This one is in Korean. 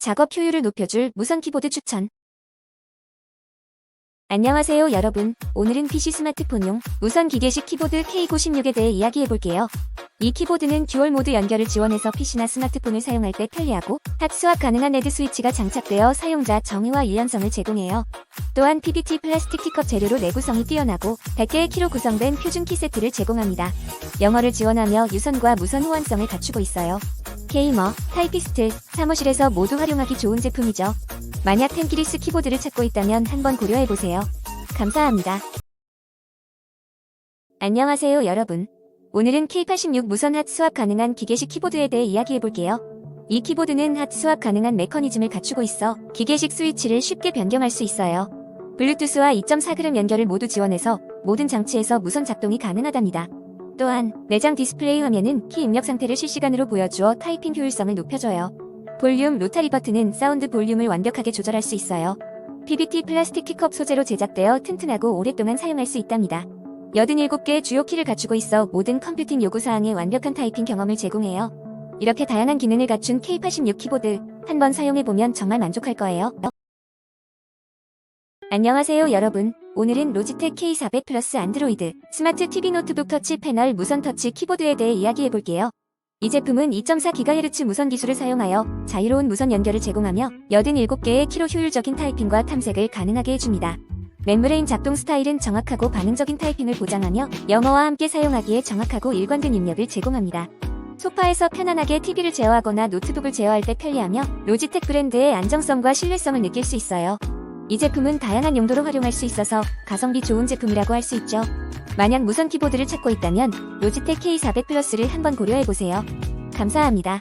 작업 효율을 높여줄 무선 키보드 추천. 안녕하세요 여러분. 오늘은 PC 스마트폰용 무선 기계식 키보드 K96에 대해 이야기해볼게요. 이 키보드는 듀얼 모드 연결을 지원해서 PC나 스마트폰을 사용할 때 편리하고 핫 스왑 가능한 레드 스위치가 장착되어 사용자 정의와 유연성을 제공해요. 또한 PBT 플라스틱 티컵 재료로 내구성이 뛰어나고 100개의 키로 구성된 표준 키 세트를 제공합니다. 영어를 지원하며 유선과 무선 호환성을 갖추고 있어요. 게이머, 타이피스트, 사무실에서 모두 활용하기 좋은 제품이죠. 만약 텐키리스 키보드를 찾고 있다면 한번 고려해보세요. 감사합니다. 안녕하세요 여러분. 오늘은 K86 무선 핫 스왑 가능한 기계식 키보드에 대해 이야기해볼게요. 이 키보드는 핫 스왑 가능한 메커니즘을 갖추고 있어 기계식 스위치를 쉽게 변경할 수 있어요. 블루투스와 2.4g 연결을 모두 지원해서 모든 장치에서 무선 작동이 가능하답니다. 또한 내장 디스플레이 화면은 키 입력 상태를 실시간으로 보여주어 타이핑 효율성을 높여줘요. 볼륨 로타리 버튼은 사운드 볼륨을 완벽하게 조절할 수 있어요. PBT 플라스틱 키컵 소재로 제작되어 튼튼하고 오랫동안 사용할 수 있답니다. 87개의 주요 키를 갖추고 있어 모든 컴퓨팅 요구사항에 완벽한 타이핑 경험을 제공해요. 이렇게 다양한 기능을 갖춘 K86 키보드 한번 사용해보면 정말 만족할 거예요. 안녕하세요 여러분. 오늘은 로지텍 K400 플러스 안드로이드 스마트 TV 노트북 터치 패널 무선 터치 키보드에 대해 이야기해볼게요. 이 제품은 2.4GHz 무선 기술을 사용하여 자유로운 무선 연결을 제공하며 87개의 키로 효율적인 타이핑과 탐색을 가능하게 해줍니다. 멤브레인 작동 스타일은 정확하고 반응적인 타이핑을 보장하며 영어와 함께 사용하기에 정확하고 일관된 입력을 제공합니다. 소파에서 편안하게 TV를 제어하거나 노트북을 제어할 때 편리하며 로지텍 브랜드의 안정성과 신뢰성을 느낄 수 있어요. 이 제품은 다양한 용도로 활용할 수 있어서 가성비 좋은 제품이라고 할 수 있죠. 만약 무선 키보드를 찾고 있다면 로지텍 K400 플러스를 한번 고려해보세요. 감사합니다.